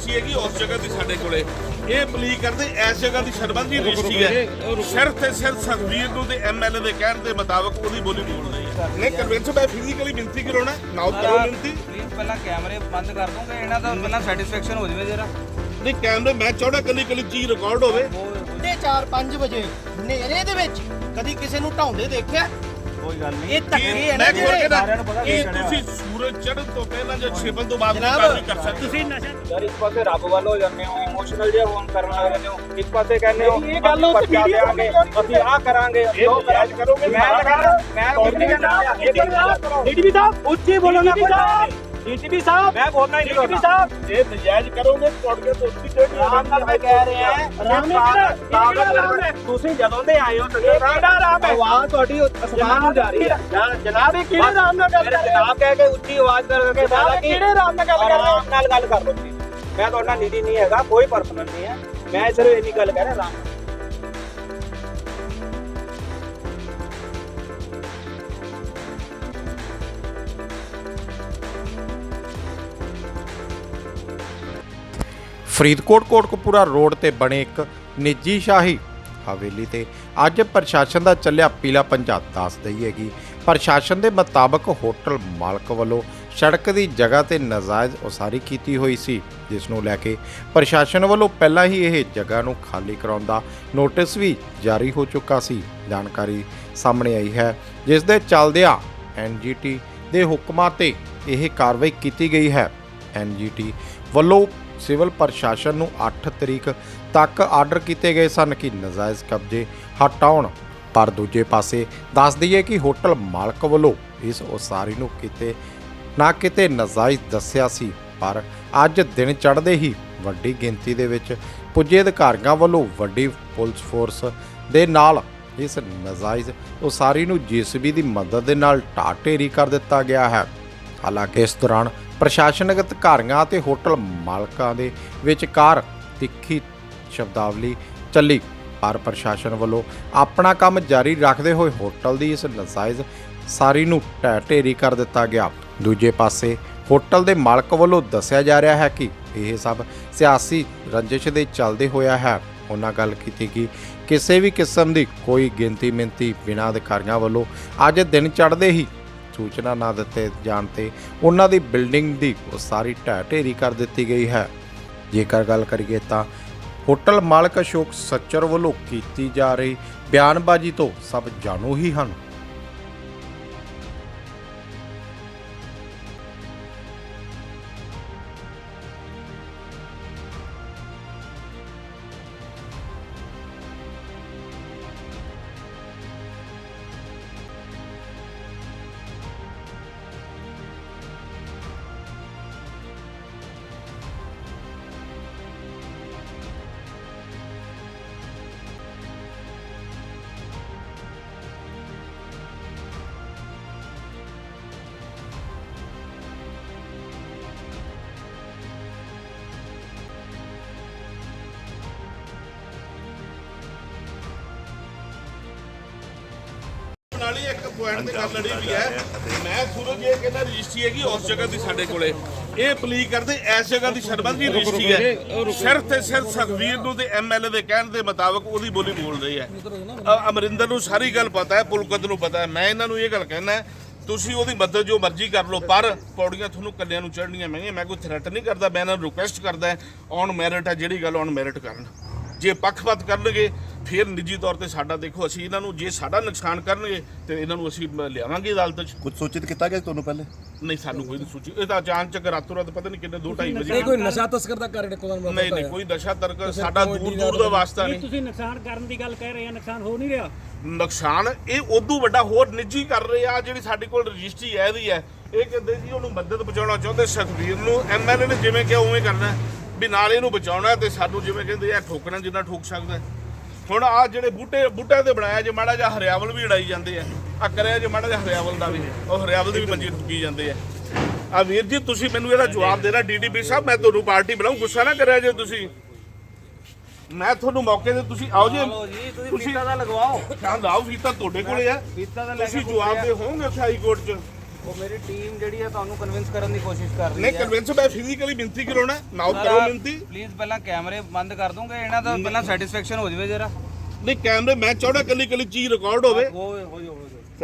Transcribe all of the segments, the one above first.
Registry ਹੈਗੀ ਉਸ ਜਗ੍ਹਾ ਦੀ ਸਾਡੇ ਕੋਲੇ। ਇਹ ਪਲੀ ਕਰਦੇ ਇਸ ਜਗ੍ਹਾ ਦੀ ਸ਼ਰਬੰਦੀ ਰਜਿਸਟਰੀ ਹੈ। ਸਿਰਫ ਤੇ ਸਿਰਫ ਸਰਵੀਰ ਨੂੰ ਤੇ ਐਮਐਲਏ ਦੇ ਕਹਿਣ ਦੇ ਮੁਤਾਬਕ ਉਹਦੀ ਬੋਲੀ ਬੋਲ ਰਹੀ ਹੈ। ਨਹੀਂ ਕਨਵੈਂਸ ਮੈਂ ਫਿਜ਼ੀਕਲੀ ਬੇਨਤੀ ਕਰਾਉਣਾ ਨਾਉ ਕਰੋ ਬੇਨਤੀ। ਪਲੀਜ਼ ਪਹਿਲਾਂ ਕੈਮਰੇ ਬੰਦ ਕਰ ਦੋਗੇ ਇਹਨਾਂ ਦਾ ਪਹਿਲਾਂ ਸੈਟੀਸਫੈਕਸ਼ਨ ਹੋ ਜਾਵੇ ਜਰਾ। ਨਹੀਂ ਕੈਮਰੇ ਮੈਂ ਚਾਹਣਾ ਕੱਲੀ ਕੱਲੀ ਚੀਜ਼ ਰਿਕਾਰਡ ਹੋਵੇ। ਤੇ 4-5 ਵਜੇ ਹਨੇਰੇ ਦੇ ਵਿੱਚ ਕਦੀ ਕਿਸੇ ਨੂੰ ਢਾਉਂਦੇ ਦੇਖਿਆ? ਕੋਈ ਗੱਲ ਨਹੀਂ। ਇਹ ਧੱਕੇ ਹੈ ਨਾ ਮੈਂ ਖੋਲ ਕੇ ਜਿਹੜੇ ਨਾ ਸਾਰਿਆਂ ਨੂੰ ਪਤਾ ਇਹ ਕੀ ਚੜਿਆ ਤੁਸੀਂ ਸੂਰਜ ਚੜ੍ਹਨ ਤੋਂ ਪਹਿਲਾਂ ਜਾਂ ਛਿਪਣ ਤੋਂ ਬਾਅਦ ਨਹੀਂ ਜਨਾਬ, ਕਾਰਵਾਈ ਕਰ ਸਕਦੇ। ਤੁਸੀਂ ਨਸ਼ਾ ਯਾਰ ਇੱਕ ਪਾਸੇ ਰੱਬ ਵੱਲ ਹੋ ਜਾਂਦੇ ਹੋ ਇਮੋਸ਼ਨਲ ਜਿਹਾ ਹੋਣ ਕਰਨ ਲੱਗ ਜਾਂਦੇ ਹੋ। ਇੱਕ ਪਾਸੇ ਕਹਿੰਦੇ ਹੋ ਇਹ ਗੱਲ video ਦੇਵਾਂਗੇ, ਬਣੀ ਅਸੀਂ ਆਹ ਕਰਾਂਗੇ ਅਸੀਂ ਉਹ ਜਾਇਜ਼ ਕਰੋਗੇ, ਮੈਂ ਤਾਂ ਕਹਿੰਦਾ ਮੈਂ ਕੁਝ ਨਹੀਂ ਕਹਿੰਦਾ। ਡੀਟੀਪੀ ਸਾਹਿਬ ਉੱਚੀ ਬੋਲੋ ਡੀਟੀਪੀ ਸਾਹਿਬ ਡੀਟੀਪੀ ਸਾਹਿਬ ਮੈਂ ਬੋਲਣਾ ਹੀ ਨਹੀਂ ਡੀਟੀਪੀ ਸਾਹਿਬ। ਇਹ ਨਜਾਇਜ਼ ਕਰੋਗੇ ਤੁਹਾਡੇ ਤੋਂ ਉੱਤੀ ਚੜ੍ਹਨੀ ਆਰਾਮ ਨਾਲ ਮੈਂ ਕਹਿ ਰਿਹਾ। ਆਰਾਮ ਨਾਲ? ਤੁਸੀਂ ਜਦੋਂ ਦੇ ਆਏ ਹੋ ਕਿਹੜਾ ਆਰਾਮ ਹੈ? ਆਵਾਜ਼ ਤੁਹਾਡੀ ਅਸਮਾਨ ਨੂੰ ਜਾ ਰਹੀ ਹੈ। ਜਨਾਬ ਇਹ ਕਿਹੜੇ ਆਰਾਮ ਨਾਲ ਗੱਲ ਕਰ ਰਹੇ ਹੋ? ਜਨਾਬ ਕਹਿ ਕੇ ਉੱਚੀ ਆਵਾਜ਼ ਕਰ ਕੇ ਜਨਾਬ ਇਹ ਕਿਹੜੇ ਆਰਾਮ ਨਾਲ ਗੱਲ ਕਰ ਰਹੇ ਹੋ? ਨਾਲ ਗੱਲ ਕਰ ਲਓ ਮੈਂ ਤੁਹਾਡਾ ਨਿੱਜੀ ਨਹੀਂ ਹੈਗਾ ਕੋਈ ਪਰਸਨਲ ਨਹੀਂ ਹੈ। ਮੈਂ ਸਿਰਫ ਇੰਨੀ ਗੱਲ ਕਹਿ ਰਿਹਾ ਆਰਾਮ ਫਰੀਦਕੋਟ ਕੋਟਕਪੂਰਾ ਰੋਡ ਤੇ ਬਣੇ ਇੱਕ ਨਿੱਜੀ ਸ਼ਾਹੀ ਹਵੇਲੀ ਤੇ ਅੱਜ ਪ੍ਰਸ਼ਾਸਨ ਦਾ ਚੱਲਿਆ ਪੀਲਾ ਪੰਜਾ ਦੱਸ ਦਈ ਹੈਗੀ ਪ੍ਰਸ਼ਾਸਨ ਦੇ ਮੁਤਾਬਕ ਹੋਟਲ ਮਾਲਕ ਵੱਲੋਂ ਸੜਕ ਦੀ ਜਗ੍ਹਾ ਤੇ ਨਜਾਇਜ਼ ਉਸਾਰੀ ਕੀਤੀ ਹੋਈ ਸੀ, ਜਿਸ ਨੂੰ ਲੈ ਕੇ ਪ੍ਰਸ਼ਾਸਨ ਵੱਲੋਂ ਪਹਿਲਾਂ ਹੀ ਇਹ ਜਗ੍ਹਾ ਨੂੰ ਖਾਲੀ ਕਰਾਉਣ ਦਾ ਨੋਟਿਸ ਵੀ ਜਾਰੀ ਹੋ ਚੁੱਕਾ ਸੀ। ਜਾਣਕਾਰੀ ਸਾਹਮਣੇ ਆਈ ਹੈ, ਜਿਸ ਦੇ ਚੱਲਦਿਆਂ ਐਨਜੀਟੀ ਦੇ ਹੁਕਮਾਂ ਤੇ ਇਹ ਕਾਰਵਾਈ ਕੀਤੀ ਗਈ ਹੈ। ਐਨਜੀਟੀ ਵੱਲੋਂ ਸਿਵਲ ਪ੍ਰਸ਼ਾਸਨ ਨੂੰ 8 ਤਰੀਕ ਤੱਕ ਆਰਡਰ ਕੀਤੇ ਗਏ ਸਨ ਕਿ ਨਜਾਇਜ਼ ਕਬਜ਼ੇ ਹਟਾਉਣ। ਪਰ ਦੂਜੇ ਪਾਸੇ ਦੱਸ ਦਈਏ ਕਿ ਹੋਟਲ ਮਾਲਕ ਵੱਲੋਂ ਇਸ ਉਸਾਰੀ ਨੂੰ ਕਿਤੇ ਨਾ ਕਿਤੇ ਨਜਾਇਜ਼ ਦੱਸਿਆ ਸੀ। ਪਰ ਅੱਜ ਦਿਨ ਚੜ੍ਹਦੇ ਹੀ ਵੱਡੀ ਗਿਣਤੀ ਦੇ ਵਿੱਚ ਪੁੱਜੇ ਅਧਿਕਾਰੀਆਂ ਵੱਲੋਂ ਵੱਡੀ ਪੁਲਿਸ ਫੋਰਸ ਦੇ ਨਾਲ ਇਸ ਨਜਾਇਜ਼ ਉਸਾਰੀ ਨੂੰ ਜੀਸੀਬੀ ਦੀ ਮਦਦ ਦੇ ਨਾਲ ਢਾਹ ਢੇਰੀ ਕਰ ਦਿੱਤਾ ਗਿਆ ਹੈ। ਹਾਲਾਂਕਿ ਇਸ ਦੌਰਾਨ ਪ੍ਰਸ਼ਾਸਨਿਕ ਅਧਿਕਾਰੀਆਂ ਅਤੇ ਹੋਟਲ ਮਾਲਕਾਂ ਦੇ ਵਿਚਕਾਰ ਤਿੱਖੀ ਸ਼ਬਦਾਵਲੀ ਚੱਲੀ। ਪਰ ਪ੍ਰਸ਼ਾਸਨ ਵੱਲੋਂ ਆਪਣਾ ਕੰਮ ਜਾਰੀ ਰੱਖਦੇ ਹੋਏ ਹੋਟਲ ਦੀ ਇਸ ਨਜਾਇਜ਼ ਸਾਰੀ ਨੂੰ ਢਹਿ ਢੇਰੀ ਕਰ ਦਿੱਤਾ ਗਿਆ। ਦੂਜੇ ਪਾਸੇ ਹੋਟਲ ਦੇ ਮਾਲਕ ਵੱਲੋਂ ਦੱਸਿਆ ਜਾ ਰਿਹਾ ਹੈ ਕਿ ਇਹ ਸਭ ਸਿਆਸੀ ਰੰਜਿਸ਼ ਦੇ ਚੱਲਦੇ ਹੋਇਆ ਹੈ। ਉਹਨਾਂ ਗੱਲ ਕੀਤੀ ਕਿ ਕਿਸੇ ਵੀ ਕਿਸਮ ਦੀ ਕੋਈ ਗਿਣਤੀ ਮਿੰਤੀ ਬਿਨਾਂ ਅਧਿਕਾਰੀਆਂ ਵੱਲੋਂ ਅੱਜ ਦਿਨ ਚੜ੍ਹਦੇ ਹੀ ਸੂਚਨਾ ਨਾ ਦਿੱਤੇ ਜਾਣ ਤੇ ਉਹਨਾਂ ਦੀ ਬਿਲਡਿੰਗ ਦੀ ਉਸਾਰੀ ਢਹਿ ਢੇਰੀ ਕਰ ਦਿੱਤੀ ਗਈ ਹੈ। ਜੇਕਰ ਗੱਲ ਕਰੀਏ ਤਾਂ ਹੋਟਲ ਮਾਲਕ ਅਸ਼ੋਕ ਸੱਚਰ ਵੱਲੋਂ ਕੀਤੀ ਜਾ ਰਹੀ ਬਿਆਨਬਾਜ਼ੀ ਤੋਂ ਸਭ ਜਾਣੂ ਹੀ ਹਨ। ਪੁਆਇੰਟ ਤੇ ਗੱਲ ਲੜੀ ਵੀ ਹੈ। ਮੈਂ ਸੂਰਜ ਇਹ ਕਹਿੰਦਾ ਰਜਿਸਟਰੀ ਹੈਗੀ ਉਸ ਜਗ੍ਹਾ ਦੀ ਸਾਡੇ ਕੋਲੇ। ਇਹ ਪਲੀ ਕਰਦੇ ਇਸ ਜਗ੍ਹਾ ਦੀ ਸ਼ਰਬੰਦੀ ਰਜਿਸਟਰੀ ਹੈ। ਸਿਰਫ ਤੇ ਸਿਰਫ ਸਰਵੀਰ ਨੂੰ ਤੇ ਐਮਐਲਏ ਦੇ ਕਹਿਣ ਦੇ ਮੁਤਾਬਕ ਉਹਦੀ ਬੋਲੀ ਬੋਲ ਰਹੀ ਹੈ। ਅਮਰਿੰਦਰ ਨੂੰ ਸਾਰੀ ਗੱਲ ਪਤਾ ਹੈ ਪੁਲਕਤ ਨੂੰ ਪਤਾ ਹੈ। ਮੈਂ ਇਹਨਾਂ ਨੂੰ ਇਹ ਗੱਲ ਕਹਿਣਾ ਤੁਸੀਂ ਉਹਦੀ ਮਦਦ ਜੋ ਮਰਜ਼ੀ ਕਰ ਲਓ ਪਰ ਪੌੜੀਆਂ ਤੁਹਾਨੂੰ ਕੱਲਿਆਂ ਨੂੰ ਚੜ੍ਹਨੀਆਂ ਮਹਿੰਗੀਆਂ ਮੈਂ ਕੋਈ ਥ੍ਰੈਟ ਨਹੀਂ ਕਰਦਾ ਮੈਂ ਇਹਨਾਂ ਨੂੰ ਰਿਕੁਐਸਟ ਕਰਦਾ ਔਨ ਮੈਰਿਟ ਹੈ ਜਿਹੜੀ ਗੱਲ ਔਨ ਮੈਰਿਟ ਕਰਨ। ਜੇ ਪੱਖਪਾਤ ਕਰਨਗੇ ਫਿਰ ਨਿੱਜੀ ਤੌਰ ਤੇ ਸਾਡਾ ਦੇਖੋ ਅਸੀਂ ਇਹਨਾਂ ਨੂੰ ਜੇ ਸਾਡਾ ਨੁਕਸਾਨ ਕਰਨਗੇ ਤੇ ਇਹਨਾਂ ਨੂੰ ਅਸੀਂ ਲਿਆਵਾਂਗੇ ਅਦਾਲਤ 'ਚ। ਕੁਝ ਸੂਚਿਤ ਕੀਤਾ ਗਿਆ ਤੁਹਾਨੂੰ ਪਹਿਲੇ? ਨਹੀਂ ਸਾਨੂੰ ਕੋਈ ਨਹੀਂ ਸੂਚੀ ਇਹ ਤਾਂ ਅਚਾਨਕ ਰਾਤੋਂ ਰਾਤ ਪਤਾ ਨਹੀਂ ਕਿੰਨੇ 2:30 ਵਜੇ ਨਹੀਂ ਕੋਈ ਨਸ਼ਾ ਤਸਕਰ ਦਾ ਕਾਰਨ ਕੋਲ ਨਹੀਂ ਨਹੀਂ ਕੋਈ ਨਸ਼ਾ ਤਰਕ ਸਾਡਾ ਦੂਰ ਦੂਰ ਦਾ ਵਾਸਤਾ ਨਹੀਂ ਤੁਸੀਂ ਨੁਕਸਾਨ ਕਰਨ ਦੀ ਗੱਲ ਕਹਿ ਰਹੇ ਆ ਨੁਕਸਾਨ ਹੋ ਨਹੀਂ ਰਿਹਾ। ਨੁਕਸਾਨ ਇਹ ਉਦੋਂ ਵੱਡਾ ਹੋਰ ਨਿੱਜੀ ਕਰ ਰਹੇ ਆ ਜਿਹੜੀ ਸਾਡੇ ਕੋਲ ਰਜਿਸਟਰੀ ਹੈ ਇਹਦੀ ਹੈ। ਇਹ ਕਹਿੰਦੇ ਜੀ ਉਹਨੂੰ ਮਦਦ ਪਹੁੰਚਾਉਣਾ ਚਾਹੁੰਦੇ ਸੁਖਬੀਰ ਨੂੰ ਐਮਐਲਏ ਨੇ ਜਿਵੇਂ ਕਿਹਾ ਉਵੇਂ ਕਰਨਾ। ਹੈ। ਵੀ ਨਾਲ ਇਹਨੂੰ ਬਚਾਉਣਾ ਤੇ ਸਾਨੂੰ ਜਿਵੇਂ ਕਹਿੰਦੇ ਆ ਠੋਕਣਾ ਜਿੰਨਾ ਠੋਕ ਸਕਦਾ। ਹੁਣ ਆ ਜਿਹੜੇ ਬੂਟੇ ਬੂਟਿਆਂ ਤੇ ਬਣਾਇਆ ਜੇ ਮਾੜਾ ਜਿਹਾ ਹਰਿਆਵਲ ਵੀ ਉਡਾਈ ਜਾਂਦੇ ਆ ਆ ਕਰਿਆ ਜੇ ਮਾੜਾ ਜਿਹਾ ਹਰਿਆਵਲ ਦਾ ਵੀ ਉਹ ਹਰਿਆਵਲ ਦੀ ਵੀ ਮੰਜੀ ਠੁੱਕੀ ਜਾਂਦੇ ਆ। ਆ ਵੀਰ ਜੀ ਤੁਸੀਂ ਮੈਨੂੰ ਇਹਦਾ ਜਵਾਬ ਦੇਣਾ ਡੀਡੀਪੀ ਸਾਹਿਬ ਮੈਂ ਤੁਹਾਨੂੰ ਪਾਰਟੀ ਬਣਾਉਂ ਗੁੱਸਾ ਨਾ ਕਰਿਆ ਜੇ ਤੁਸੀਂ। ਮੈਂ ਤੁਹਾਨੂੰ ਮੌਕੇ ਤੇ ਤੁਸੀਂ ਆਓ ਜੇ। ਤੁਸੀਂ ਫੀਤਾ ਦਾ ਲਗਵਾਓ। ਹਾਂ ਲਾਓ ਫੀਤਾ ਤੁਹਾਡੇ ਕੋਲੇ ਆ। ਫੀਤਾ ਦਾ ਲੈ ਕੇ ਤੁਸੀਂ ਜਵਾਬ ਦੇ ਹੋਵੋਗੇ ਹਾਈ ਕੋਰਟ 'ਚ। ਉਹ ਮੇਰੀ ਟੀਮ ਜਿਹੜੀ ਹੈ ਤੁਹਾਨੂੰ ਕਨਵਿੰਸ ਕਰਨ ਦੀ ਕੋਸ਼ਿਸ਼ ਕਰ ਰਹੀ ਨਹੀਂ ਹੈ ਕਨਵਿੰਸ ਮੈਂ ਫਿਜ਼ੀਕਲੀ ਮਿੰਤੀ ਕਰਾਉਣਾ ਨਾਓ ਕਰੋ ਮਿੰਤੀ। ਪਲੀਜ਼ ਪਹਿਲਾਂ ਕੈਮਰੇ ਬੰਦ ਕਰ ਦੂੰਗੇ ਇਹਨਾਂ ਦਾ ਪਹਿਲਾਂ ਸੈਟੀਸਫੈਕਸ਼ਨ ਹੋ ਜਾਵੇ ਜਰਾ। ਨਹੀਂ ਕੈਮਰੇ ਮੈਂ ਚਾਹਣਾ ਕੱਲੀ ਕੱਲੀ ਚੀਜ਼ ਰਿਕਾਰਡ ਹੋਵੇ।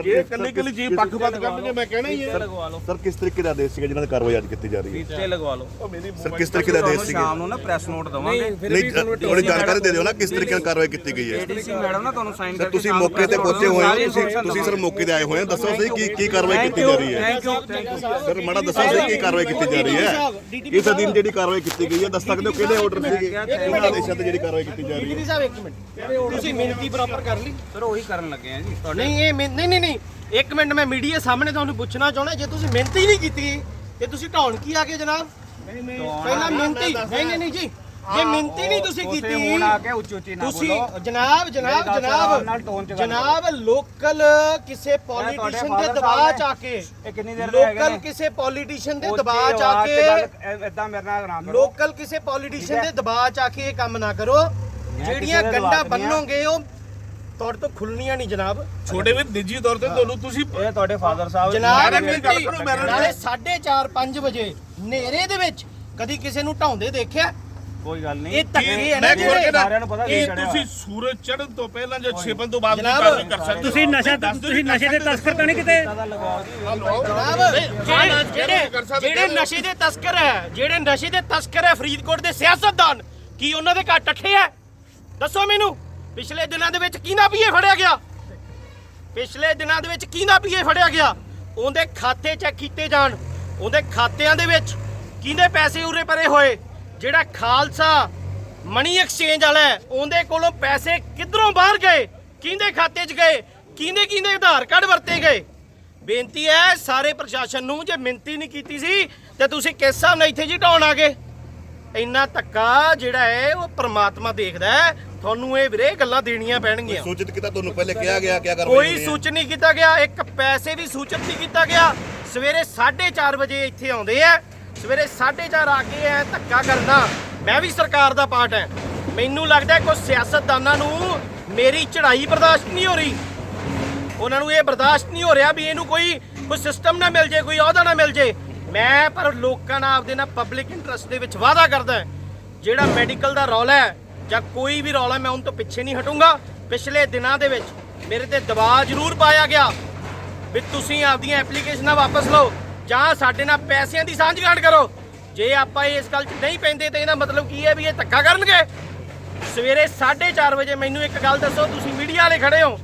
ਜੇ ਕੱਲੀ ਕੱਲੀ ਚੀਜ਼ ਪੱਖਪਾਤ ਕਰਨਗੇ ਮੈਂ ਕਹਿਣਾ ਹੀ ਹੈ। ਲਗਵਾ ਲਓ ਸਰ ਕਿਸ ਤਰੀਕੇ ਦਾ ਆਦੇਸ਼ ਸੀਗਾ ਜਿਹਨਾਂ ਦੀ ਕਾਰਵਾਈ ਅੱਜ ਕੀਤੀ ਜਾ ਰਹੀ ਹੈ? ਪੀਤੇ ਲਗਵਾ ਲਓ। ਸਰ ਕਿਸ ਤਰੀਕੇ ਦਾ ਆਦੇਸ਼ ਸੀਗਾ? ਸ਼ਾਮ ਨੂੰ ਨਾ ਪ੍ਰੈਸ ਨੋਟ ਦਵਾਂਗੇ। ਨਹੀਂ ਥੋੜੀ ਜਾਣਕਾਰੀ ਦੇ ਦਿਓ ਨਾ ਕਿਸ ਤਰੀਕੇ ਨਾਲ ਕਾਰਵਾਈ ਕੀਤੀ ਗਈ ਹੈ। ਏਡੀਸੀ ਮੈਡਮ ਨਾ ਤੁਹਾਨੂੰ ਸਾਈਨ ਸਰ ਤੁਸੀਂ ਮੌਕੇ ਤੇ ਪਹੁੰਚੇ ਹੋਏ ਹੋ। ਤੁਸੀਂ ਤੁਸੀਂ ਸਰ ਮੌਕੇ ਤੇ ਆਏ ਹੋਏ ਹੋ। ਦੱਸੋ ਸਹੀ ਕੀ ਕੀ ਕਾਰਵਾਈ ਕੀਤੀ ਜਾ ਰਹੀ ਹੈ। Thank you thank you sir ਮਾੜਾ ਦੱਸੋ ਸਹੀ ਕੀ ਕਾਰਵਾਈ ਕੀਤੀ ਜਾ ਰਹੀ ਹੈ। ਕਿਸ ਅਧੀਨ ਜਿਹੜੀ ਕਾਰਵਾਈ ਕੀਤੀ ਗਈ ਹੈ ਦੱਸ ਸਕਦੇ ਹੋ ਕਿਹੜੇ ਆਰਡਰ ਸੀਗੇ? ਕਿਹਨਾਂ ਆਦੇਸ਼ਾਂ ਤੇ ਜਿਹੜੀ ਕਾਰਵਾਈ ਕੀਤੀ ਜਾ ਰਹੀ ਹੈ। ਸਾਹਿਬ ਇੱਕ ਮਿੰਟ। ਤੁਸੀਂ ਮਿਹਨਤੀ ਬਰਾਬਰ ਕਰ ਲਈ। ਸਰ ਉਹੀ ਕਰਨ ਲੱਗੇ ਆ ਜੀ ਤੁਹਾਡੇ ਨਹੀਂ ਇਹ ਮਿਹਨ- ਨਹੀਂ ਨਹੀਂ ਨਹੀਂ। ਇੱਕ ਮਿੰਟ ਮੈਂ ਮੀਡੀਆ ਸਾਹਮਣੇ ਤੁਹਾਨੂੰ ਪੁੱਛਣਾ ਚਾਹੁੰਦਾ ਜੇ ਤੁਸੀਂ ਮਿਹਨਤੀ ਨਹੀਂ ਕੀਤੀ ਤੇ ਤੁਸੀਂ ਢਾਉਣ ਕੀ ਆ ਗਏ ਜਨਾਬ? ਪਹਿਲਾਂ ਮਿਹਨਤੀ ਨਹੀਂ ਨਹੀਂ ਨਹੀਂ ਜੀ ਜੇ ਮਿਹਨਤੀ ਨਹੀਂ ਤੁਸੀਂ ਉਸੇ ਕੀਤੀ ਹੁਣ ਆ ਕੇ ਉੱਚੀ ਉੱਚੀ ਨਾ ਤੁਸੀਂ ਬੋਲੋ। ਜਨਾਬ ਜਨਾਬ ਮੇਰੀ ਗੱਲ ਆਰਾਮ ਨਾਲ ਜਨਾਬ tone 'ਚ ਗੱਲ ਜਨਾਬ ਲੋਕਲ ਕਿਸੇ ਪੋਲੀਟੀਸ਼ੀਅਨ ਦੇ father ਦਬਾਅ ਸਾਹਿਬ ਚ ਆ ਕੇ ਇਹ ਕਿੰਨੀ ਦੇਰ ਦੇ ਹੈਗੇ ਲੋਕਲ ਨੇ? ਕਿਸੇ ਪੋਲੀਟੀਸ਼ੀਅਨ ਦੇ ਦਬਾਅ ਚ ਆ ਕੇ ਇਦਾਂ ਮੇਰੇ ਨਾਲ ਨਾ ਕਰੋ। ਲੋਕਲ ਕਿਸੇ ਪੋਲੀਟੀਸ਼ੀਅਨ ਦੇ ਦਬਾਅ ਚ ਆ ਕੇ ਇਹ ਕੰਮ ਨਾ ਕਰੋ। ਜਿਹੜੀਆਂ ਗੰਡਾ। ਬੰਨੋਗੇ ਉਹ ਤੁਹਾਡੇ ਤੋਂ ਖੁੱਲਣੀਆਂ ਨਹੀਂ ਜਨਾਬ। ਛੋਟੇ ਵੀ ਨਿੱਜੀ ਤੌਰ ਤੇ ਤੁਹਾਨੂੰ ਤੁਸੀਂ ਇਹ ਤੁਹਾਡੇ ਫਾਦਰ ਸਾਹਿਬ ਜਨਾਬ ਨਾਲੇ 4:30 5 ਵਜੇ ਹਨੇਰੇ ਦੇ ਵਿੱਚ ਕਦੀ ਕਿਸੇ ਨੂੰ ਢਾਉਂਦੇ ਦੇਖਿਆ? ਕੋਈ ਗੱਲ ਨਹੀਂ। ਇਹ ਧੱਕੇ ਹੈ ਨਾ ਜਿਹੜੇ ਸਾਰਿਆਂ ਨੂੰ ਪਤਾ ਇਹ ਚੜਿਆ ਤੁਸੀਂ ਸੂਰਜ ਚੜ੍ਹਨ ਤੋਂ ਪਹਿਲਾਂ ਜਾਂ ਛਿਪਣ ਤੋਂ ਬਾਅਦ ਕਾਰਵਾਈ ਕਰ ਸਕਦੇ। ਹੋ ਤੁਸੀਂ ਨਸ਼ਾ ਤੁਸੀਂ ਨਸ਼ੇ ਦੇ ਤਸਕਰ ਤਾਂ ਨਹੀਂ ਕਿਤੇ? ਜਨਾਬ ਜਿਹੜੇ ਨਸ਼ੇ ਦੇ ਤਸਕਰ ਹੈ ਜਿਹੜੇ ਨਸ਼ੇ ਦੇ ਤਸਕਰ ਹੈ ਫਰੀਦਕੋਟ ਦੇ ਸਿਆਸਤਦਾਨ ਕੀ ਉਹਨਾਂ ਦੇ ਘਰ ਟੱਠੇ ਹੈ? ਦੱਸੋ ਮੈਨੂੰ ਪਿਛਲੇ ਦਿਨਾਂ ਦੇ ਵਿੱਚ ਕਿਹਦਾ ਪੀਏ ਫੜਿਆ ਗਿਆ? ਪਿਛਲੇ ਦਿਨਾਂ ਦੇ ਵਿੱਚ ਕਿਹਦਾ ਪੀਏ ਫੜਿਆ ਗਿਆ? ਉਹਦੇ ਖਾਤੇ ਚੈੱਕ ਕੀਤੇ ਜਾਣ। ਉਹਦੇ ਖਾਤਿਆਂ ਦੇ ਵਿੱਚ ਕਿਹਦੇ ਪੈਸੇ ਉਰੇ ਪਰੇ ਹੋਏ? ਜਿਹੜਾ ਖਾਲਸਾ ਮਨੀ ਐਕਸਚੇਂਜ ਵਾਲਾ ਹੈ, ਉਹਦੇ ਕੋਲੋਂ ਪੈਸੇ ਕਿੱਧਰੋਂ ਬਾਹਰ ਗਏ? ਕਿਹਦੇ ਖਾਤੇ 'ਚ ਗਏ? ਕਿਹਦੇ ਕਿਹਦੇ ਆਧਾਰ ਕਾਰਡ ਵਰਤੇ ਗਏ? ਬੇਨਤੀ ਹੈ ਸਾਰੇ ਪ੍ਰਸ਼ਾਸਨ ਨੂੰ ਜੇ ਮਿੰਤੀ ਨਹੀਂ ਕੀਤੀ ਸੀ ਤੇ ਤੁਸੀਂ ਕਿਸ ਹਿਸਾਬ ਨਾਲ ਇੱਥੇ ਜੀ ਢਾਉਣ ਆ ਗਏ? ਇੰਨਾ ਧੱਕਾ ਜਿਹੜਾ ਹੈ ਉਹ ਪ੍ਰਮਾਤਮਾ ਦੇਖਦਾ ਹੈ। ਤੁਹਾਨੂੰ ਇਹ ਵੀਰੇ ਗੱਲਾਂ ਦੇਣੀਆਂ ਪੈਣਗੀਆਂ। ਸੂਚਿਤ ਕੀਤਾ ਤੁਹਾਨੂੰ ਪਹਿਲੇ ਕਿਹਾ ਗਿਆ ਕਿਆ ਕਾਰਵਾਈ ਕੋਈ? ਸੂਚਨ ਨਹੀਂ ਕੀਤਾ ਗਿਆ ਇੱਕ ਪੈਸੇ ਵੀ ਸੂਚਿਤ ਨਹੀਂ ਕੀਤਾ ਗਿਆ। ਸਵੇਰੇ 4:30 ਵਜੇ ਇੱਥੇ ਆਉਂਦੇ ਆ। ਸਵੇਰੇ 4:30 ਆ ਕੇ ਐ ਧੱਕਾ ਕਰਨਾ ਮੈਂ ਵੀ ਸਰਕਾਰ ਦਾ ਪਾਰਟ ਹੈ। ਮੈਨੂੰ ਲੱਗਦਾ ਕੋਈ ਸਿਆਸਤਦਾਨਾਂ ਨੂੰ ਮੇਰੀ ਚੜ੍ਹਾਈ ਬਰਦਾਸ਼ਤ ਨਹੀਂ ਹੋ ਰਹੀ। ਉਹਨਾਂ ਨੂੰ ਇਹ ਬਰਦਾਸ਼ਤ ਨਹੀਂ ਹੋ ਰਿਹਾ ਵੀ ਇਹਨੂੰ ਕੋਈ ਕੋਈ ਸਿਸਟਮ ਨਾ ਮਿਲ ਜੇ ਕੋਈ ਅਹੁਦਾ ਨਾ ਮਿਲ ਜੇ। ਮੈਂ ਪਰ ਲੋਕਾਂ ਨਾਲ ਆਪਦੇ ਨਾਲ ਪਬਲਿਕ ਇੰਟਰਸਟ ਦੇ ਵਿੱਚ ਵਾਅਦਾ ਕਰਦਾ ਜਿਹੜਾ ਮੈਡੀਕਲ ਦਾ ਰੌਲਾ ਹੈ ਜਾਂ ਕੋਈ ਵੀ ਰੌਲਾ ਮੈਂ ਉਹਨਾਂ ਤੋਂ ਪਿੱਛੇ ਨਹੀਂ ਹਟੂੰਗਾ। ਪਿਛਲੇ ਦਿਨਾਂ ਦੇ ਵਿੱਚ ਮੇਰੇ ਤੇ ਦਬਾਅ ਜ਼ਰੂਰ ਪਾਇਆ ਗਿਆ ਵੀ ਤੁਸੀਂ ਆਪਦੀਆਂ ਐਪਲੀਕੇਸ਼ਨਾਂ ਵਾਪਸ ਲਓ ਜਾਂ ਸਾਡੇ ਨਾਲ ਪੈਸਿਆਂ ਦੀ ਸਾਂਝਗਾਂਠ ਕਰੋ। ਜੇ ਆਪਾਂ ਇਸ ਗੱਲ 'ਚ ਨਹੀਂ ਪੈਂਦੇ ਤਾਂ ਇਹਦਾ ਮਤਲਬ ਕੀ ਹੈ ਵੀ ਇਹ ਧੱਕਾ ਕਰਨਗੇ? ਸਵੇਰੇ 4:30 ਵਜੇ ਮੈਨੂੰ ਇੱਕ ਗੱਲ ਦੱਸੋ, ਤੁਸੀਂ ਮੀਡੀਆ ਵਾਲੇ ਖੜੇ ਹੋ।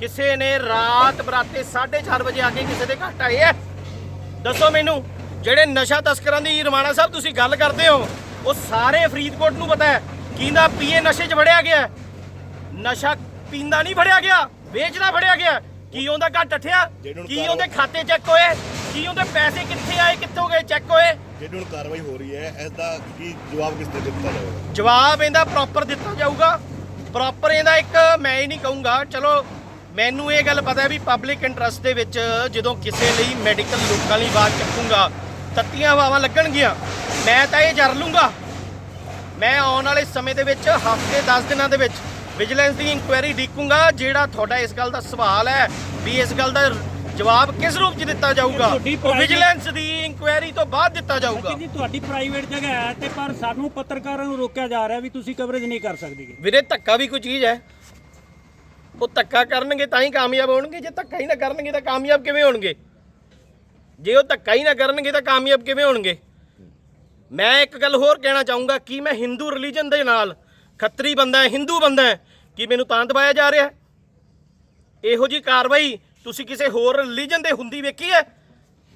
ਕਿਸੇ ਨੇ ਰਾਤ ਬਰਾਤੇ 4:30 ਵਜੇ ਆ ਕੇ ਕਿਸੇ ਦੇ ਘੱਟ ਆਏ ਐ ਦੱਸੋ ਮੈਨੂੰ। ਜਿਹੜੇ ਨਸ਼ਾ ਤਸਕਰਾਂ ਦੀ ਰਮਾਣਾ ਸਾਹਿਬ ਤੁਸੀਂ ਗੱਲ ਕਰਦੇ ਹੋ ਉਹ ਸਾਰੇ ਫਰੀਦਕੋਟ ਨੂੰ ਪਤਾ ਹੈ ਕਿਹਦਾ ਪੀਏ ਨਸ਼ੇ 'ਚ ਫੜਿਆ ਗਿਆ? ਨਸ਼ਾ ਪੀਂਦਾ ਨਹੀਂ ਫੜਿਆ ਗਿਆ ਵੇਚਦਾ ਫੜਿਆ ਗਿਆ ਕੀ ਉਹਦਾ ਘੱਟ ਟੱਠਿਆ ਕੀ ਉਹਦੇ ਖਾਤੇ ਚੈੱਕ ਹੋਏ ਕੀ ਉਹਦੇ ਪੈਸੇ ਕਿੱਥੇ ਆਏ ਕਿੱਥੋਂ ਗਏ ਚੈੱਕ ਹੋਏ? ਜਿਹੜੀ ਹੁਣ ਕਾਰਵਾਈ ਹੋ ਰਹੀ ਹੈ ਇਸ ਦਾ ਕੀ ਜਵਾਬ ਕਿਸ ਤਰੀਕੇ ਦਿੱਤਾ ਜਾਵੇਗਾ ਜਵਾਬ ਇਹਦਾ ਪ੍ਰੋਪਰ ਦਿੱਤਾ ਜਾਊਗਾ। ਪ੍ਰੋਪਰ ਇਹਦਾ ਇੱਕ ਮੈਂ ਹੀ ਨਹੀਂ ਕਹੂੰਗਾ ਚਲੋ ਮੈਨੂੰ ਇਹ ਗੱਲ ਪਤਾ ਹੈ ਵੀ ਪਬਲਿਕ ਇੰਟਰਸਟ ਦੇ ਵਿੱਚ ਜਦੋਂ ਕਿਸੇ ਲਈ ਮੈਡੀਕਲ ਲੋਕਾਂ ਲਈ ਆਵਾਜ਼ ਚੱਕੂੰਗਾ ਤੱਤੀਆਂ ਹਵਾਵਾਂ ਲੱਗਣਗੀਆਂ। ਮੈਂ ਤਾਂ ਇਹ ਜਰ ਲੂੰਗਾ। ਮੈਂ ਆਉਣ ਵਾਲੇ ਸਮੇਂ ਦੇ ਵਿੱਚ ਹਫ਼ਤੇ 10 ਦਿਨਾਂ ਦੇ ਵਿੱਚ ਵਿਜੀਲੈਂਸ ਦੀ ਇਨਕੁਆਇਰੀ ਡੀਕੂੰਗਾ ਜਿਹੜਾ ਤੁਹਾਡਾ ਇਸ ਗੱਲ ਦਾ ਸਵਾਲ ਹੈ ਵੀ ਇਸ ਗੱਲ ਦਾ ਜਵਾਬ ਕਿਸ ਰੂਪ 'ਚ ਦਿੱਤਾ ਜਾਊਗਾ। ਉਹ ਵਿਜੀਲੈਂਸ ਦੀ ਇਨਕੁਆਇਰੀ ਤੋਂ ਬਾਅਦ ਦਿੱਤਾ ਜਾਊਗਾ। ਜੀ ਤੁਹਾਡੀ ਪ੍ਰਾਈਵੇਟ ਜਗ੍ਹਾ ਹੈ ਤੇ ਪਰ ਸਾਨੂੰ ਪੱਤਰਕਾਰਾਂ ਨੂੰ ਰੋਕਿਆ ਜਾ ਰਿਹਾ ਵੀ ਤੁਸੀਂ ਕਵਰੇਜ ਨਹੀਂ ਕਰ ਸਕਦੇ ਵੀਰੇ ਧੱਕਾ ਵੀ ਕੋਈ ਚੀਜ਼ ਹੈ। ਉਹ ਧੱਕਾ ਕਰਨਗੇ ਤਾਂ ਹੀ ਕਾਮਯਾਬ ਹੋਣਗੇ। ਜੇ ਧੱਕਾ ਹੀ ਨਾ ਕਰਨਗੇ ਤਾਂ ਕਾਮਯਾਬ ਕਿਵੇਂ ਹੋਣਗੇ? ਜੇ ਉਹ ਧੱਕਾ ਹੀ ਨਾ ਕਰਨਗੇ ਤਾਂ ਕਾਮਯਾਬ ਕਿਵੇਂ ਹੋਣਗੇ? ਮੈਂ ਇੱਕ ਗੱਲ ਹੋਰ ਕਹਿਣਾ ਚਾਹੂੰਗਾ ਕਿ ਮੈਂ ਹਿੰਦੂ ਰਿਲੀਜਨ ਦੇ ਨਾਲ ਖੱਤਰੀ ਬੰਦਾ ਹੈ ਹਿੰਦੂ ਬੰਦਾ ਹੈ ਕਿ ਮੈਨੂੰ ਤਾਂ ਦਬਾਇਆ ਜਾ ਰਿਹਾ ਹੈ। ਇਹੋ ਜੀ ਕਾਰਵਾਈ ਤੁਸੀਂ ਕਿਸੇ ਹੋਰ ਰਿਲੀਜਨ ਦੇ ਹੁੰਦੀ ਵੇਖੀ ਹੈ?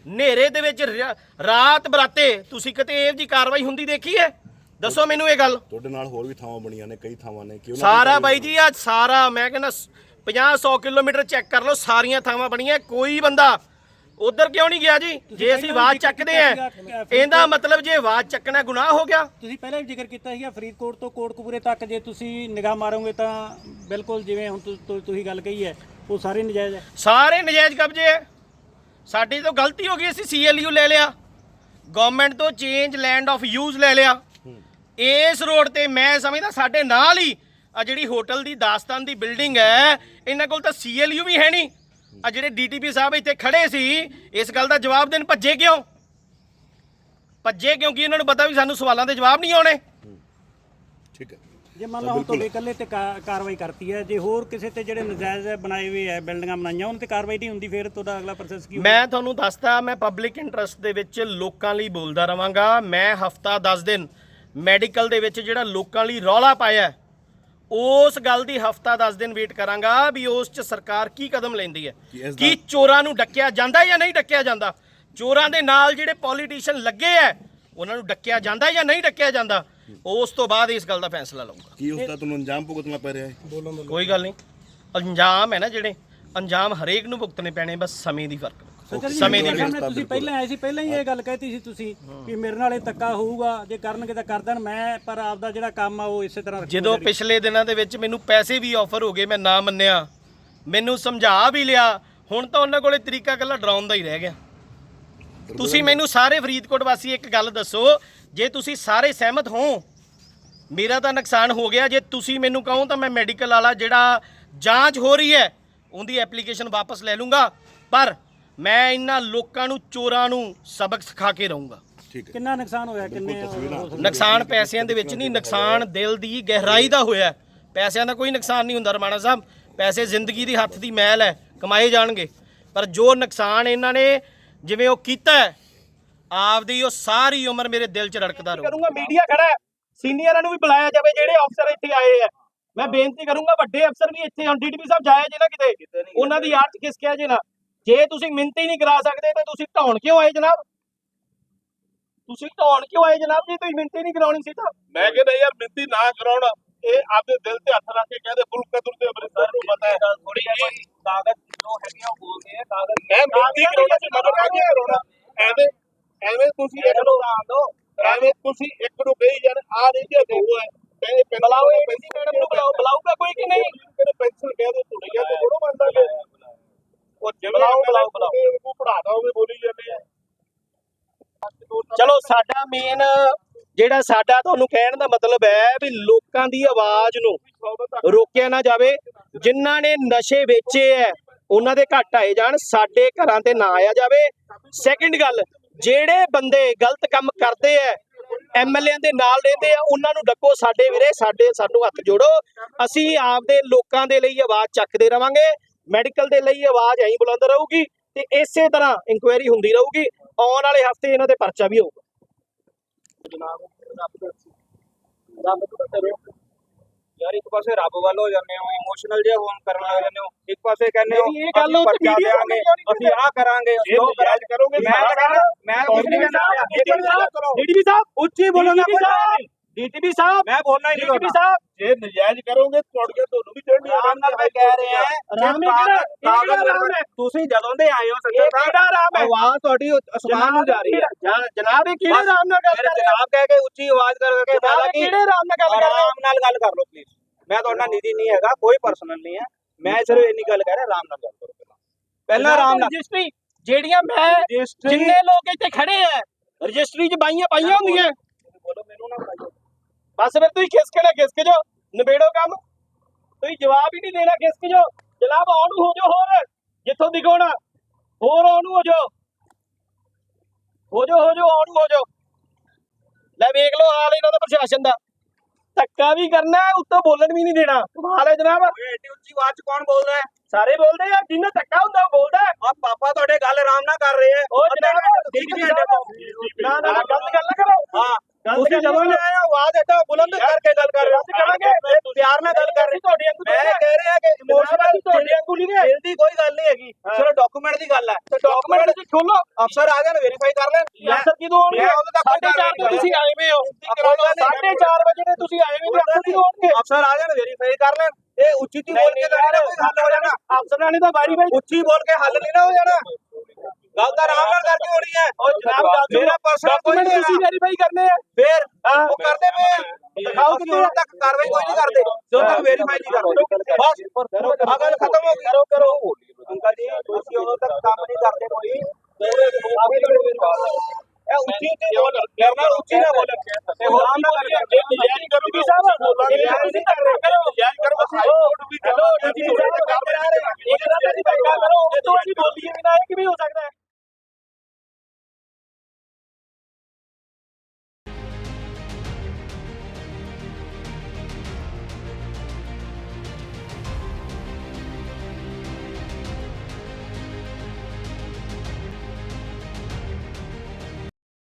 ਹਨੇਰੇ ਦੇ ਵਿੱਚ ਰਾਤ ਬਰਾਤੇ ਤੁਸੀਂ ਕਿਤੇ ਇਹੋ ਜੀ ਕਾਰਵਾਈ ਹੁੰਦੀ ਦੇਖੀ ਹੈ? ਦੱਸੋ ਮੈਨੂੰ ਇਹ ਗੱਲ। ਤੁਹਾਡੇ ਨਾਲ ਹੋਰ ਵੀ ਥਾਵਾਂ ਬਣੀਆਂ ਨੇ ਕਈ ਥਾਵਾਂ ਨੇ ਕਿ ਉਹਨਾਂ ਦੀ ਸਾਰਾ ਬਾਈ ਜੀ ਆ ਸਾਰਾ ਮੈਂ ਕਹਿੰਦਾ 50 100 ਕਿਲੋਮੀਟਰ ਚੈੱਕ ਕਰ ਲਓ ਸਾਰੀਆਂ ਥਾਵਾਂ ਬਣੀਆਂ ਕੋਈ ਬੰਦਾ ਉਧਰ ਕਿਉਂ ਨਹੀਂ ਗਿਆ ਜੀ? ਜੇ ਅਸੀਂ ਆਵਾਜ਼ ਚੱਕਦੇ ਆ ਇਹਦਾ ਮਤਲਬ ਜੇ ਆਵਾਜ਼ ਚੱਕਣਾ ਗੁਨਾਹ ਹੋ ਗਿਆ। ਤੁਸੀਂ ਪਹਿਲਾਂ ਵੀ ਜ਼ਿਕਰ ਕੀਤਾ ਸੀਗਾ ਫਰੀਦਕੋਟ ਤੋਂ ਕੋਟਕਪੂਰੇ ਤੱਕ ਜੇ ਤੁਸੀਂ ਨਿਗਾਹ ਮਾਰੋਗੇ ਤਾਂ ਬਿਲਕੁਲ ਜਿਵੇਂ ਹੁਣ ਤੁ- ਤੁਸੀਂ ਗੱਲ ਕਹੀ ਹੈ ਉਹ ਸਾਰੇ ਨਜਾਇਜ਼ ਹੈ। ਸਾਰੇ ਨਜਾਇਜ਼ ਕਬਜ਼ੇ ਹੈ। ਸਾਡੀ ਤਾਂ ਗਲਤੀ ਹੋ ਗਈ ਅਸੀਂ ਸੀਐਲਯੂ ਲੈ ਲਿਆ। ਗਵਰਨਮੈਂਟ ਤੋਂ ਚੇਂਜ ਲੈਂਡ ਆਫ ਯੂਜ਼ ਲੈ ਲਿਆ। ਇਸ ਰੋਡ ਤੇ ਮੈਂ ਸਮਝਦਾ ਸਾਡੇ ਨਾਲ ਹੀ ਆ ਜਿਹੜੀ ਹੋਟਲ ਦੀ ਦਾਸਤਾਨ ਦੀ ਬਿਲਡਿੰਗ ਹੈ ਇਹਨਾਂ ਕੋਲ ਤਾਂ ਸੀਐਲਯੂ ਵੀ ਹੈ ਨਹੀਂ। ਆ ਜਿਹੜੇ ਡੀਟੀਪੀ ਸਾਹਿਬ ਇੱਥੇ ਖੜੇ ਸੀ ਇਸ ਗੱਲ ਦਾ ਜਵਾਬ ਦੇਣ ਭੱਜੇ ਕਿਉਂ? ਭੱਜੇ ਕਿਉਂਕਿ ਇਹਨਾਂ ਨੂੰ ਪਤਾ ਵੀ ਸਾਨੂੰ ਸਵਾਲਾਂ ਦੇ ਜਵਾਬ ਨਹੀਂ ਆਉਣੇ? ਠੀਕ ਹੈ। ਜੇ ਮੰਨ ਲਓ ਹੁਣ ਤੁਹਾਡੇ ਇਕੱਲੇ ਤੇ ਕਾ- ਕਾਰਵਾਈ ਕਰਤੀ ਹੈ ਜੇ ਹੋਰ ਕਿਸੇ ਤੇ ਜਿਹੜੇ ਨਜਾਇਜ਼ ਬਣਾਏ ਹੋਏ ਹੈ ਬਿਲਡਿੰਗਾਂ ਬਣਾਈਆਂ ਉਹਨਾਂ ਤੇ ਕਾਰਵਾਈ ਨਹੀਂ ਹੁੰਦੀ ਫਿਰ ਤੁਹਾਡਾ ਅਗਲਾ ਪ੍ਰੋਸੈਸ ਕੀ ਹੋਊਗਾ? ਮੈਂ ਤੁਹਾਨੂੰ ਦੱਸਦਾ ਮੈਂ ਪਬਲਿਕ ਇੰਟਰਸਟ ਦੇ ਵਿੱਚ ਲੋਕਾਂ ਲਈ ਬੋਲਦਾ ਰਵਾਂਗਾ। ਮੈਂ ਹਫਤਾ 10 ਦਿਨ ਮੈਡੀਕਲ ਦੇ ਵਿੱਚ ਜਿਹੜਾ ਲੋਕਾਂ ਲਈ ਰੌਲਾ ਪਾਇਆ ਹੈ, ਉਸ ਗੱਲ ਦੀ ਹਫਤਾ 10 ਦਿਨ ਵੇਟ ਕਰਾਂਗਾ ਵੀ ਉਸ 'ਚ ਸਰਕਾਰ ਕੀ ਕਦਮ ਲੈਂਦੀ ਹੈ। ਕੀ ਚੋਰਾਂ ਨੂੰ ਡੱਕਿਆ ਜਾਂਦਾ ਜਾਂ ਨਹੀਂ ਡੱਕਿਆ ਜਾਂਦਾ? ਚੋਰਾਂ ਦੇ ਨਾਲ ਜਿਹੜੇ ਪੋਲੀਟੀਸ਼ੀਅਨ ਲੱਗੇ ਐ ਉਹਨਾਂ ਨੂੰ ਡੱਕਿਆ ਜਾਂਦਾ ਜਾਂ ਨਹੀਂ ਡੱਕਿਆ ਜਾਂਦਾ? ਉਸ ਤੋਂ ਬਾਅਦ ਇਸ ਗੱਲ ਦਾ ਫੈਸਲਾ ਲਵਾਂਗਾ ਕੀ ਉਸ ਦਾ ਤੁਹਾਨੂੰ ਅੰਜਾਮ ਭੁਗਤਣਾ ਪੈ ਰਿਹਾ ਹੈ? ਕੋਈ ਗੱਲ ਨਹੀਂ। ਅੰਜਾਮ ਹੈ ਨਾ ਜਿਹੜੇ। ਅੰਜਾਮ ਹਰੇਕ ਨੂੰ ਭੁਗਤਣੇ ਪੈਣੇ ਬਸ ਸਮੇਂ ਦੀ ਫ਼ਰਕ। ਸਮੇਂ ਦੀ ਸਾਹਮਣੇ ਤੁਸੀਂ ਪਹਿਲਾਂ ਆਏ ਸੀ ਪਹਿਲਾਂ ਹੀ ਇਹ ਗੱਲ ਕਹਿਤੀ ਸੀ ਤੁਸੀਂ ਕਿ ਮੇਰੇ ਨਾਲ ਇਹ ਧੱਕਾ ਹੋਊਗਾ ਜੇ ਕਰਨਗੇ ਤਾਂ ਕਰ ਦੇਣ ਮੈਂ ਪਰ ਆਪਦਾ ਜਿਹੜਾ ਕੰਮ ਆ ਉਹ ਇਸੇ ਤਰ੍ਹਾਂ ਜਦੋਂ ਪਿਛਲੇ ਦਿਨਾਂ ਦੇ ਵਿੱਚ ਮੈਨੂੰ ਪੈਸੇ ਵੀ ਆਫਰ ਹੋ ਗਏ ਮੈਂ ਨਾ ਮੰਨਿਆ। ਮੈਨੂੰ ਸਮਝਾ ਵੀ ਲਿਆ ਹੁਣ ਤਾਂ ਉਹਨਾਂ ਕੋਲੇ ਤਰੀਕਾ ਕੱਲਾ ਡਰਾਉਣ ਦਾ ਹੀ ਰਹਿ ਗਿਆ। ਤੁਸੀਂ ਮੈਨੂੰ ਸਾਰੇ ਫਰੀਦਕੋਟ ਵਾਸੀ ਇੱਕ ਗੱਲ ਦੱਸੋ ਜੇ ਤੁਸੀਂ ਸਾਰੇ ਸਹਿਮਤ ਹੋ ਮੇਰਾ ਤਾਂ ਨੁਕਸਾਨ ਹੋ ਗਿਆ ਜੇ ਤੁਸੀਂ ਮੈਨੂੰ ਕਹੋ ਤਾਂ ਮੈਂ ਮੈਡੀਕਲ ਵਾਲਾ ਜਿਹੜਾ ਜਾਂਚ ਹੋ ਰਹੀ ਹੈ ਉਹਦੀ ਐਪਲੀਕੇਸ਼ਨ ਵਾਪਸ ਲੈ ਲੂੰਗਾ। ਪਰ ਮੈਂ ਇਹਨਾਂ ਲੋਕਾਂ ਨੂੰ ਚੋਰਾਂ ਨੂੰ ਸਬਕ ਸਿਖਾ ਕੇ ਰਹੂੰਗਾ। ਠੀਕ ਹੈ। ਕਿੰਨਾ ਨੁਕਸਾਨ ਹੋਇਆ ਕਿੰਨੇ ਨੁਕਸਾਨ ਪੈਸਿਆਂ ਦੇ ਵਿੱਚ ਨਹੀਂ ਨੁਕਸਾਨ ਦਿਲ ਦੀ ਗਹਿਰਾਈ ਦਾ ਹੋਇਆ ਹੈ। ਪੈਸਿਆਂ ਦਾ ਕੋਈ ਨੁਕਸਾਨ ਨਹੀਂ ਹੁੰਦਾ ਰਮਾਣਾ ਸਾਹਿਬ। ਪੈਸੇ ਜ਼ਿੰਦਗੀ ਦੀ ਹੱਥ ਦੀ ਮੈਲ ਹੈ ਕਮਾਏ ਜਾਣਗੇ। ਪਰ ਜੋ ਨੁਕਸਾਨ ਇਹਨਾਂ ਨੇ ਜਿਵੇਂ ਉਹ ਕੀਤਾ ਹੈ, ਆਪਦੀ ਉਹ ਸਾਰੀ ਉਮਰ ਮੇਰੇ ਦਿਲ 'ਚ ਰੜਕਦਾ ਰਹੂ। ਕਰੂੰਗਾ ਮੀਡੀਆ ਖੜਾ ਹੈ। ਸੀਨੀਅਰਾਂ ਨੂੰ ਵੀ ਬੁਲਾਇਆ ਜਾਵੇ ਜਿਹੜੇ ਅਫਸਰ ਇੱਥੇ ਆਏ ਆ ਮੈਂ ਬੇਨਤੀ ਕਰੂੰਗਾ ਵੱਡੇ ਅਫਸਰ ਵੀ ਇੱਥੇ ਹੁਣ ਡੀਡੀਪੀ ਸਾਹਿਬ ਜਾਇਆ ਜੇ ਨਾ ਕਿਤੇ ਉਹਨਾਂ ਦੀ ਯਾਦ 'ਚ ਖਿਸਕਿਆ ਜੇ ਨਾ। ਜੇ ਤੁਸੀਂ ਮਿੰਤੀ ਨਹੀਂ ਕਰਾ ਸਕਦੇ ਤਾਂ ਤੁਸੀਂ ਢਾਉਣ ਕਿਉਂ ਆਏ ਜਨਾਬ? ਤੁਸੀਂ ਢਾਉਣ ਕਿਉਂ ਆਏ ਜਨਾਬ ਜੀ? ਤੁਸੀਂ ਮਿੰਤੀ ਨਹੀਂ ਕਰਾਉਣੀ ਸੀ ਤਾਂ। ਮੈਂ ਕਹਿੰਦਾ ਯਾਰ, ਮਿੰਤੀ ਨਾ ਕਰਾਉਣਾ। ਇਹ ਆਪਦੇ ਦਿਲ ਤੇ ਹੱਥ ਰੱਖ ਕੇ ਕਹਿੰਦੇ ਮੁਲਕ ਕਦਰ ਤੇ ਅੰਮ੍ਰਿਤਸਰ ਨੂੰ ਪਤਾ ਹੈ ਥੋੜੀ ਜਿਹੀ ਕਾਗਜ਼ ਜੋ ਹੈਗੇ ਆ ਉਹ ਬੋਲਦੇ ਆ ਕਾਗਜ਼ ਮੈਂ ਮਿੰਤੀ ਕਰਾਉਣਾ ਸੀ ਮਤਲਬ ਕਾਹਦੀ ਕਰਾਉਣਾ ਐਵੇਂ ਐਵੇਂ ਤੁਸੀਂ ਇੱਕ ਨੂੰ ਐਵੇਂ ਤੁਸੀਂ ਇੱਕ ਨੂੰ ਕਹੀ ਜਾਣ ਆ ਨਹੀਂ ਜੇ ਦੋ ਹੈ ਕਹਿੰਦੇ ਪੈਨਸ਼ਨ ਬੁਲਾਓ ਵਾਲਾ ਏਡੀਸੀ ਮੈਡਮ ਨੂੰ ਬੁਲਾਓ ਬੁਲਾਊਗਾ ਕੋਈ ਕਿ ਨਹੀਂ ਕਹਿੰਦੇ ਪੈਨਸ਼ਨ ਕਹਿ ਦੋ ਤੁਹਾਡੇ ਕਹਿੰਦੇ ਥੋੜੋ ਮੰਨਦਾ ਕਿ ਉਹ ਜਿਵੇਂ ਬੁਲਾਓ, ਬੁਲਾਓ, ਬੁਲਾਓ। ਉਹ ਪੜਾਦਾ ਹੋਵੇ ਬੋਲੀ ਜਾਂਦੇ ਆ ਚਲੋ ਸਾਡਾ ਮੇਨ ਜਿਹੜਾ ਸਾਡਾ ਤੁਹਾਨੂੰ ਕਹਿਣ ਦਾ ਮਤਲਬ ਹੈ ਵੀ ਲੋਕਾਂ ਦੀ ਆਵਾਜ਼ ਨੂੰ ਰੋਕਿਆ ਨਾ ਜਾਵੇ। ਜਿਨ੍ਹਾਂ ਨੇ ਨਸ਼ੇ ਵੇਚੇ ਐ ਉਹਨਾਂ ਦੇ ਘੱਟ ਆਏ ਜਾਣ, ਸਾਡੇ ਘਰਾਂ ਤੇ ਨਾ ਆਇਆ ਜਾਵੇ। ਸੈਕਿੰਡ ਗੱਲ, ਜਿਹੜੇ ਬੰਦੇ ਗਲਤ ਕੰਮ ਕਰਦੇ ਐ ਐਮਐਲਏ ਦੇ ਨਾਲ ਰਹਿੰਦੇ ਆ, ਉਹਨਾਂ ਨੂੰ ਡੱਕੋ ਸਾਡੇ ਵੀਰੇ, ਸਾਡੇ, ਸਾਨੂੰ ਹੱਥ ਜੋੜੋ। ਅਸੀਂ ਆਪਦੇ ਲੋਕਾਂ ਦੇ ਲਈ ਆਵਾਜ਼ ਚੱਕਦੇ ਰਵਾਂਗੇ, ਮੈਡੀਕਲ ਦੇ ਲਈ ਆਵਾਜ਼ ਐਂ ਬੁਲੰਦ ਰਹੂਗੀ ਤੇ ਇਸੇ ਤਰ੍ਹਾਂ ਇਨਕੁਆਇਰੀ ਹੁੰਦੀ ਰਹੂਗੀ। ਆਉਣ ਵਾਲੇ ਹਫ਼ਤੇ ਇਹਨਾਂ ਦੇ ਪਰਚਾ ਵੀ ਹੋਊਗਾ। ਯਾਰ ਇੱਕ ਪਾਸੇ ਰੱਬ ਵੱਲ ਹੋ ਜਾਂਦੇ ਹੋ ਇਮੋਸ਼ਨਲ ਜੇ ਹੋਣ ਕਰਨ ਲੱਗ ਜਾਂਦੇ ਹੋ ਇੱਕ ਪਾਸੇ ਕਹਿੰਦੇ ਹੋ ਨਹੀਂ, ਇਹ ਗੱਲ ਅਸੀਂ ਉਹ ਤੇ ਪਰਚਾ media ਦਿਆਂਗੇ, ਕਿਉਂ ਨਹੀਂ ਅਸੀਂ ਆਹ ਕਰਾਂਗੇ ਅਸੀਂ ਇਹ ਉਹ ਨਜਾਇਜ਼ ਕਰੋਗੇ ਮੈਂ ਤਾਂ ਕਹਿੰਦਾ ਮੈਂ ਕੁਝ ਨਹੀਂ ਕਹਿੰਦਾ ਡੀਟੀਪੀ ਸਾਹਿਬ ਉੱਚੀ ਬੋਲੋ ਨਾ DTP ਸਾਹਿਬ ਡੀਟੀਪੀ ਸਾਹਿਬ ਮੈਂ ਬੋਲਣਾ ਹੀ ਨਹੀਂ ਡੀਟੀਪੀ ਸਾਹਿਬ। ਜੇ ਨਜਾਇਜ਼ ਕਰੋਗੇ ਤੁਹਾਡੇ ਤੁਹਾਨੂੰ ਵੀ ਚੜ੍ਹਨੀ ਆਰਾਮ ਨਾਲ ਮੈਂ ਕਹਿ ਰਿਹਾ ਕਿਹੜਾ- ਇਹ ਕਿਹੜਾ ਆਰਾਮ ਹੈ? ਤੁਸੀਂ ਜਦੋਂ ਦੇ ਆਏ ਹੋ ਇਹ ਸੰਜੇ ਕਿਹੜਾ ਆਰਾਮ ਹੈ? ਆਵਾਜ਼ ਤੁਹਾਡੀ ਅਸਮਾਨ ਨੂੰ ਜਾ ਰਹੀ ਹੈ। ਜਨਾਬ ਇਹ ਕਿਹੜੇ ਆਰਾਮ ਨਾਲ ਗੱਲ ਕਰ ਰਹੇ ਜਨਾਬ ਕਹਿ ਕੇ ਉੱਚੀ ਆਵਾਜ਼ ਕਰ ਕਰਕੇ ਜਨਾਬ ਇਹ ਕਿਹੜੇ ਆਰਾਮ ਨਾਲ ਗੱਲ ਕਰ ਰਹੇ ਆਰਾਮ ਨਾਲ ਗੱਲ ਕਰ ਲਓ ਪਲੀਜ਼ ਮੈਂ ਤੁਹਾਡਾ ਨਿੱਜੀ ਨਹੀਂ ਹੈਗਾ ਕੋਈ ਪਰਸਨਲ ਨਹੀਂ ਹੈ। ਮੈਂ ਸਿਰਫ ਇੰਨੀ ਗੱਲ ਕਹਿ ਰਿਹਾ ਆਰਾਮ ਨਾਲ ਗੱਲ ਕਰੋ ਪਹਿਲਾਂ। ਆਰਾਮ ਨਾਲ ਰਜਿਸਟਰੀ ਜਿਹੜੀਆਂ ਮੈਂ ਜਿੰਨੇ ਲੋਕ ਇੱਥੇ ਖੜੇ ਆ ਰਜਿਸਟਰੀ 'ਚ ਬਾਈਆਂ ਪਾਈਆਂ ਹੁੰਦੀਆਂ। ਬੋਲੋ ਮੈਨੂੰ ਨਾ ਬਸ ਫਿਰ ਤੁਸੀਂ ਖਿਸਕ ਨਾ ਖਿਸਕ ਜੋ ਨਿਬੇੜੋ ਕੰਮ। ਤੁਸੀਂ ਜਵਾਬ ਹੀ ਨਹੀਂ ਦੇਣਾ ਖਿਸਕ ਜੋ ਜਨਾਬ ਆਉਣ ਹੋ ਜਾਓ ਹੋਰ। ਜਿੱਥੋਂ ਦਿਖਾਉਣਾ ਹੋਰ ਆਉਣ ਹੋ ਜਾਓ। ਹੋ ਜਾਓ ਹੋ ਜਾਓ ਆਉਣ ਹੋ ਜਾਓ। ਲੈ ਵੇਖ ਲਓ ਹਾਲ ਇਹਨਾਂ ਦਾ ਪ੍ਰਸ਼ਾਸਨ ਦਾ। ਧੱਕਾ ਵੀ ਕਰਨਾ ਹੈ, ਉੱਤੋਂ ਬੋਲਣ ਵੀ ਨਹੀਂ ਦੇਣਾ। ਕਮਾਲ ਹੈ ਜਨਾਬ। ਓਏ ਐਡੀ ਉੱਚੀ ਆਵਾਜ਼ ਚ ਕੌਣ ਬੋਲ ਰਿਹਾ ਹੈ? ਸਾਰੇ ਬੋਲਦੇ ਆ ਜਿੰਨਾ ਧੱਕਾ ਹੁੰਦਾ ਉਹ ਬੋਲਦਾ। ਆ ਪਾਪਾ ਤੁਹਾਡੇ ਗੱਲ ਆਰਾਮ ਨਾਲ ਕਰ ਰਹੇ ਹੈ ਉਹ ਜਨਾਬ ਠੀਕ ਨਹੀਂ ਨਾ ਨਾ ਗਲਤ ਗੱਲ ਨਾ ਕਰੋ। ਹਾਂ। ਤੁਸੀਂ ਜਦੋਂ ਨਹੀਂ ਵੀ ਆਏ ਹੋ ਆਵਾਜ਼ ਐਡਾ ਬੁਲੰਦ ਕਰਕੇ ਗੱਲ ਕਰ ਰਹੇ ਹੋ। ਕਰਾਂਗੇ। ਇਹ ਪਿਆਰ ਨਾਲ ਗੱਲ ਕਰ ਰਹੇ ਤੁਹਾਡੇ ਮੈਂ ਕਹਿ ਰਿਹਾ ਕਿ ਇਮੋਸ਼ਨਲ ਤੁਹਾਡੇ ਵਾਂਗੂ ਨਹੀਂ ਨੇ ਦਿਲ ਦੀ ਕੋਈ ਗੱਲ ਨਹੀਂ ਹੈਗੀ। ਸਿਰਫ ਡਾਕੂਮੈਂਟ ਦੀ ਗੱਲ ਹੈ। ਤੇ ਡਾਕੂਮੈਂਟ ਤੁਸੀਂ ਖੋਲੋ ਅਫਸਰ ਆ ਜਾਣ ਵੈਰੀਫਾਈ ਕਰ ਲੈਣ। ਅਫਸਰ ਕਿਦੋਂ ਆਉਣਗੇ ਸਾਢੇ ਚਾਰ ਤੇ ਤੁਸੀਂ ਆਏ ਹੋਏ ਹੋ। ਸਾਢੇ ਚਾਰ ਵਜੇ ਤੇ ਤੁਸੀਂ ਆਏ ਹੋਏ ਹੋ ਅਫਸਰ ਕਿਦੋਂ ਆਉਣਗੇ। ਅਫਸਰ ਆ ਜਾਣ ਵੈਰੀਫਾਈ ਕਰ ਲੈਣ। ਇਹ ਉੱਚੀ ਉੱਚੀ ਬੋਲ ਕੇ ਤਾਂ ਨਹੀਂ ਹੱਲ ਹੋ ਜਾਣਾ। ਅਫਸਰਾਂ ਨੇ ਤਾਂ ਵਾਰੀ ਵਾਰੀ ਉੱਚੀ ਬੋਲ ਕੇ ਹੱਲ ਨਹੀਂ ਨਾ ਹੋ ਜਾਣਾ। ਗੱਲ ਤਾਂ ਆਰਾਮ ਨਾਲ ਕਰਕੇ ਹੋ ਰਹੀ ਹੈ ਉਹ ਜਨਾਬ ਗੱਲ ਮੇਰਾ ਪਰਸਨਲ ਕੋਈ ਨਹੀਂ ਤੁਸੀਂ ਵੈਰੀਫਾਈ ਕਰਨੇ ਆ ਫੇਰ। ਉਹ ਕਰਦੇ ਪਏ ਆ ਦਿਖਾਓ ਕਿ ਉਦੋਂ ਤੱਕ ਕਾਰਵਾਈ ਕੋਈ ਨਹੀਂ ਕਰਦੇ ਜਦੋਂ ਤੱਕ ਵੈਰੀਫਾਈ ਨਹੀਂ ਕਰਦੇ ਬਸ ਆ ਗੱਲ ਖਤਮ ਹੋ ਗਈ ਕਰੋ ਕਰੋ ਅੰਕਲ ਜੀ ਤੁਸੀਂ ਉਦੋਂ ਤੱਕ ਕੰਮ ਨਹੀਂ ਕਰਦੇ ਕੋਈ ਇਹ ਉੱਚੀ ਉੱਚੀ ਬੋਲ ਮੇਰੇ ਨਾਲ ਉੱਚੀ ਨਾ ਬੋਲ ਤੇ ਹੋਰ ਨਾ ਕਰੀਏ